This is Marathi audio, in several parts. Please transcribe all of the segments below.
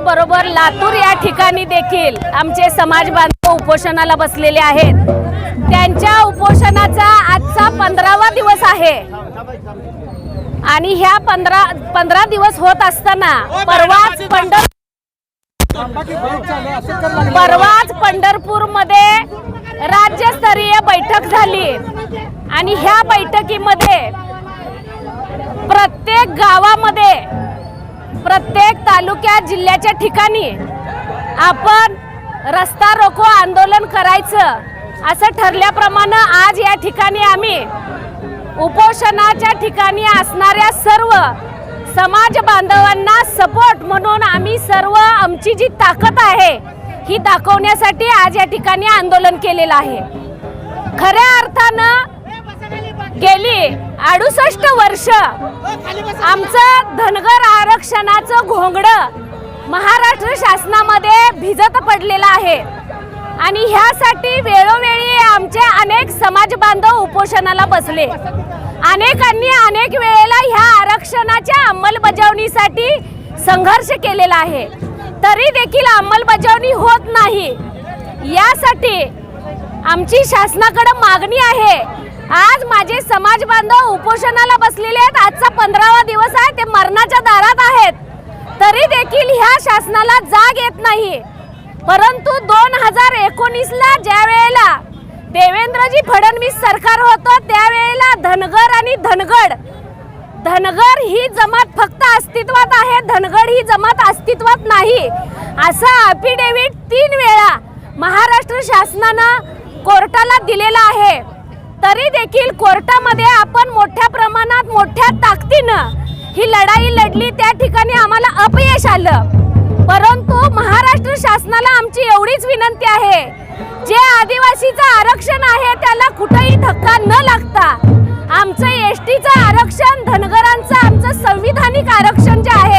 त्याचबरोबर लातूर या ठिकाणी देखील आमचे समाज बांधव उपोषणाला बसलेले आहेत. त्यांच्या उपोषणाचा आजचा पंधरावा दिवस आहे. आणि ह्या पंधरा पंधरा दिवस होत असताना परवाच पंढर परवाच पंढरपूरमध्ये राज्यस्तरीय बैठक झाली. आणि ह्या बैठकीमध्ये प्रत्येक गावामध्ये प्रत्येक तालुक्यात जिल्ह्याच्या ठिकाणी आपण रस्ता रोको आंदोलन करायचं असं ठरल्याप्रमाणे आज या ठिकाणी आम्ही उपोषणाच्या ठिकाणी असणाऱ्या सर्व समाज बांधवांना सपोर्ट म्हणून आम्ही सर्व आमची जी ताकद आहे ही दाखवण्यासाठी आज या ठिकाणी आंदोलन केलेलं आहे. खऱ्या अर्थानं गेली अडुसष्ट वर्ष. आमचं धनगर आरक्षणाचं घोंगडं महाराष्ट्र शासनामध्ये भिजत पडलेलं आहे. आणि ह्यासाठी वेळोवेळी आमचे अनेक समाज बांधव उपोषणाला बसले. अनेकांनी अनेक वेळेला ह्या आरक्षणाच्या अंमलबजावणीसाठी संघर्ष केलेला आहे. तरी देखील अंमलबजावणी होत नाही. यासाठी आमची शासनाकडे मागणी आहे. आज माझे समाज बांधव उपोषणाला बसलेले आहेत. आजचा पंधरावा दिवस आहे. ते मरणाच्या दारात आहेत. तरी देखील ह्या शासनाला जाग येत नाही. परंतु दोन हजार एकोणीसला ज्या वेळेला देवेंद्रजी फडणवीस सरकार होतं त्यावेळेला धनगर आणि धनगड. धनगर ही जमात फक्त अस्तित्वात आहे. धनगड ही जमात अस्तित्वात नाही. असा अफिडेव्हिट तीन वेळा महाराष्ट्र शासनानं कोर्टाला दिलेला आहे. तरी देखील कोर्टामध्ये आपण मोठ्या प्रमाणात मोठ्या ताकदीनं ही लढाई लढली त्या ठिकाणी आम्हाला अपयश आलं. परंतु महाराष्ट्र शासनाला आमची एवढीच विनंती आहे जे आदिवासीचं आरक्षण आहे त्याला कुठेही धक्का न लागता आमचं एस टीचं आरक्षण धनगरांचं आमचं संविधानिक आरक्षण जे आहे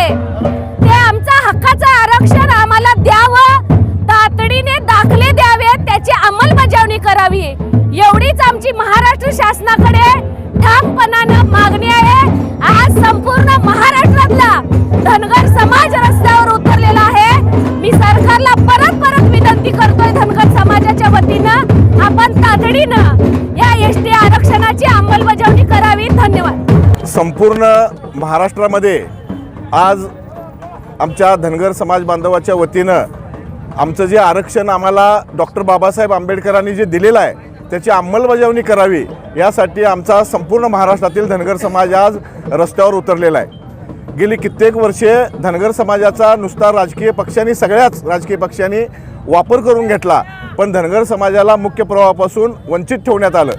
आमची महाराष्ट्र शासनाकडे ठामपणानं मागणी आहे. आज संपूर्ण महाराष्ट्रातला धनगर समाज रस्त्यावर उतरलेला आहे. मी सरकारला परत परत विनंती करतोय धनगर समाजाच्या वतीनं. आपण तातडीनं या एस टी आरक्षणाची अंमलबजावणी करावी. धन्यवाद. संपूर्ण महाराष्ट्रामध्ये आज आमच्या धनगर समाज बांधवाच्या वतीनं आमचं जे आरक्षण आम्हाला डॉक्टर बाबासाहेब आंबेडकरांनी जे दिलेलं आहे त्याची अंमलबजावणी करावी यासाठी आमचा संपूर्ण महाराष्ट्रातील धनगर समाज आज रस्त्यावर उतरलेला आहे. गेली कित्येक वर्षे धनगर समाजाचा नुसता राजकीय पक्षांनी सगळ्याच राजकीय पक्षांनी वापर करून घेतला पण धनगर समाजाला मुख्य प्रवाहापासून वंचित ठेवण्यात आलं.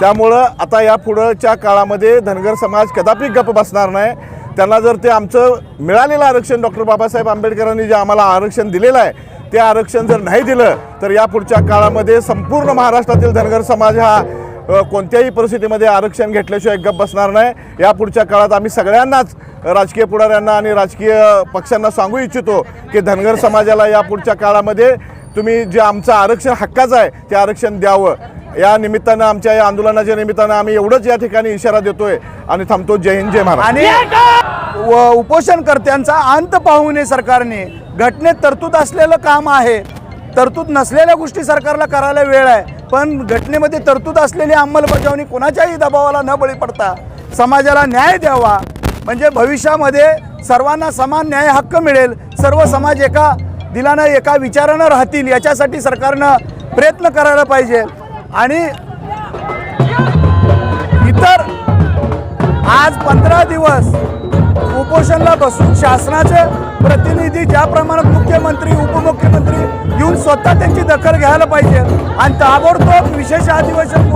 त्यामुळं आता या पुढच्या काळामध्ये धनगर समाज कदापि गप्प बसणार नाही. त्यांना जर ते आमचं मिळालेलं आरक्षण डॉक्टर बाबासाहेब आंबेडकरांनी जे आम्हाला आरक्षण दिलेलं आहे ते आरक्षण जर नाही दिलं तर या पुढच्या काळामध्ये संपूर्ण महाराष्ट्रातील धनगर समाज हा कोणत्याही परिस्थितीमध्ये आरक्षण घेतल्याशिवाय गप्प बसणार नाही. या पुढच्या काळात आम्ही सगळ्यांनाच राजकीय पुढाऱ्यांना आणि राजकीय पक्षांना सांगू इच्छितो की धनगर समाजाला या पुढच्या काळामध्ये तुम्ही जे आमचं आरक्षण हक्काचं आहे ते आरक्षण द्यावं. या निमित्तानं आमच्या या आंदोलनाच्या निमित्तानं आम्ही एवढंच या ठिकाणी इशारा देतोय आणि थांबतो. जय हिंद जय महाराष्ट्र. आणि व उपोषणकर्त्यांचा अंत पाहू नये सरकारने. घटनेत तरतूद असलेलं काम आहे. तरतूद नसलेल्या गोष्टी सरकारला करायला वेळ आहे. पण घटनेमध्ये तरतूद असलेली अंमलबजावणी कोणाच्याही दबावाला न बळी पडता समाजाला न्याय द्यावा. म्हणजे भविष्यामध्ये सर्वांना समान न्याय हक्क मिळेल. सर्व समाज एका दिलानं एका विचारानं राहतील. याच्यासाठी सरकारनं प्रयत्न करायला पाहिजे. आणि इतर आज पंधरा दिवस उपोषणला बसून शासनाचे प्रतिनिधी ज्या प्रमाणात मुख्यमंत्री उपमुख्यमंत्री येऊन स्वतः त्यांची दखल घ्यायला पाहिजे. आणि ताबडतोब विशेष अधिवेशन